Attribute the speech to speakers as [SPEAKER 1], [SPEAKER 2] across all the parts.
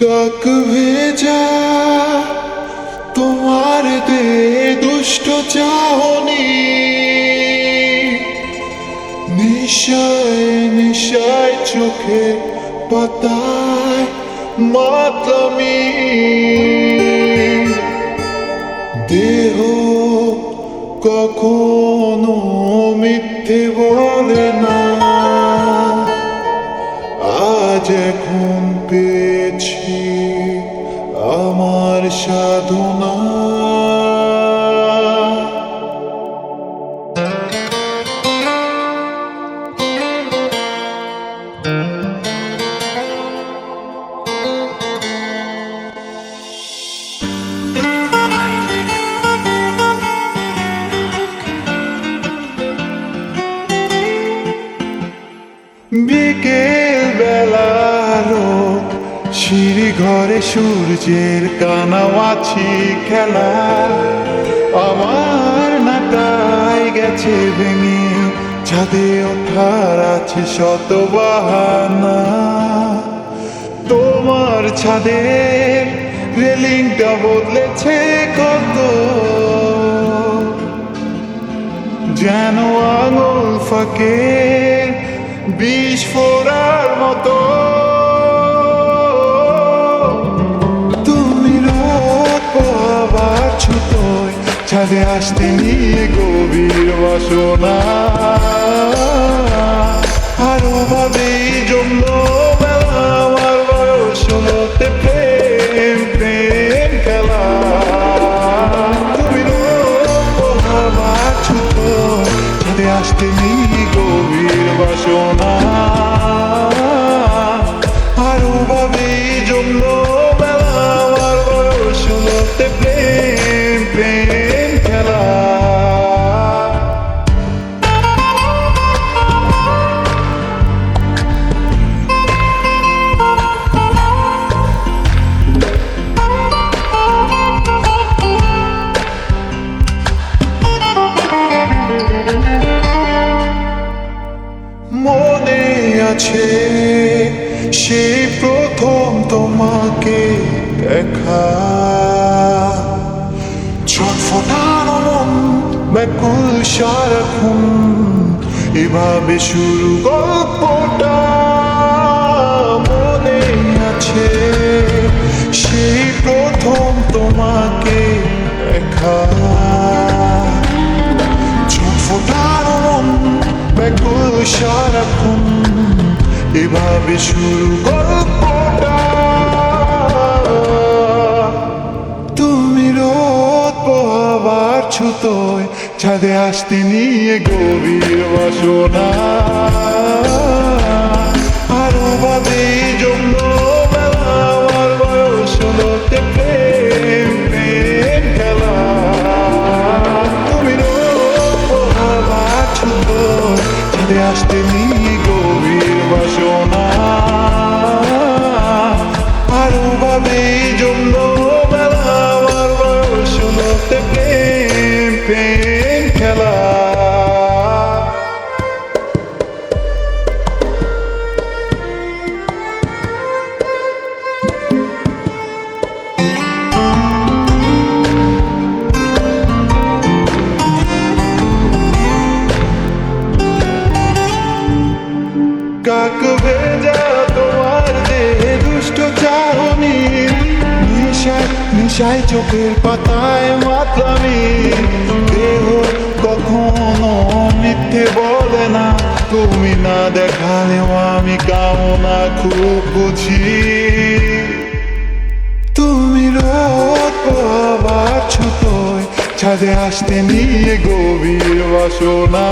[SPEAKER 1] কাক ভেজা, তোমার দে দুষ্ট চাহনি। নিশায় নিশায় চোখে পাতায় মাতলামি। দেহ কখনো মিথ্যে বলে না। বিকেল বেলার সিঁড়ি ঘরে সূর্যের কানাওয়াছি খেলা। আমার নাটাই গেছে ভেঙে, ছাদে ওঠার আছে শত বাহানা তোমার ছাদের রেলিংটা বদলেছে কত? যেন আঙুল ফাঁকে বিষ ফোরার মতো। তুমি পোহাবার ছুতোয়, ছাদে আসতে নিয়ে গভীর বাসনা। আরও ভাবে বেলা, আমার বয়স প্রেম প্রেম খেলা। তুমি পোহাবার ছুতোয়, ছাদে আসতে নিয়ে গভীর আছে সেই প্রথম তোমাকে দেখা। ছটফটানো মন ব্যাকুল সারাক্ষণ, এভাবে শুরু গল্পটা মনে আছে। সেই প্রথম তোমাকে দেখা। ছটফটানো মন ব্যাকুল সারাক্ষণ এভাবে শুরু গল্পটা। তুমি রোদ পোহাবার ছুতোয়, ছাদে আসতে নিয়ে গভীর বাসনা। আরও ভাবে আসতে নিয়ে প্রেম নিশায় চোখের পাতায় মাতলামি দেহ কখনো মিথ্যে বলে না। তুমি না দেখালেও আমি কামনা খুব বুঝি। তুমি রোদ পোহাবার ছুতোয়, ছাদে আসতে নিয়ে গভীর বাসনা।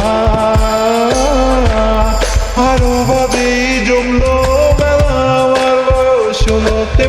[SPEAKER 1] আরও ভাবে জমলো বেলা, আমার বয়স হতে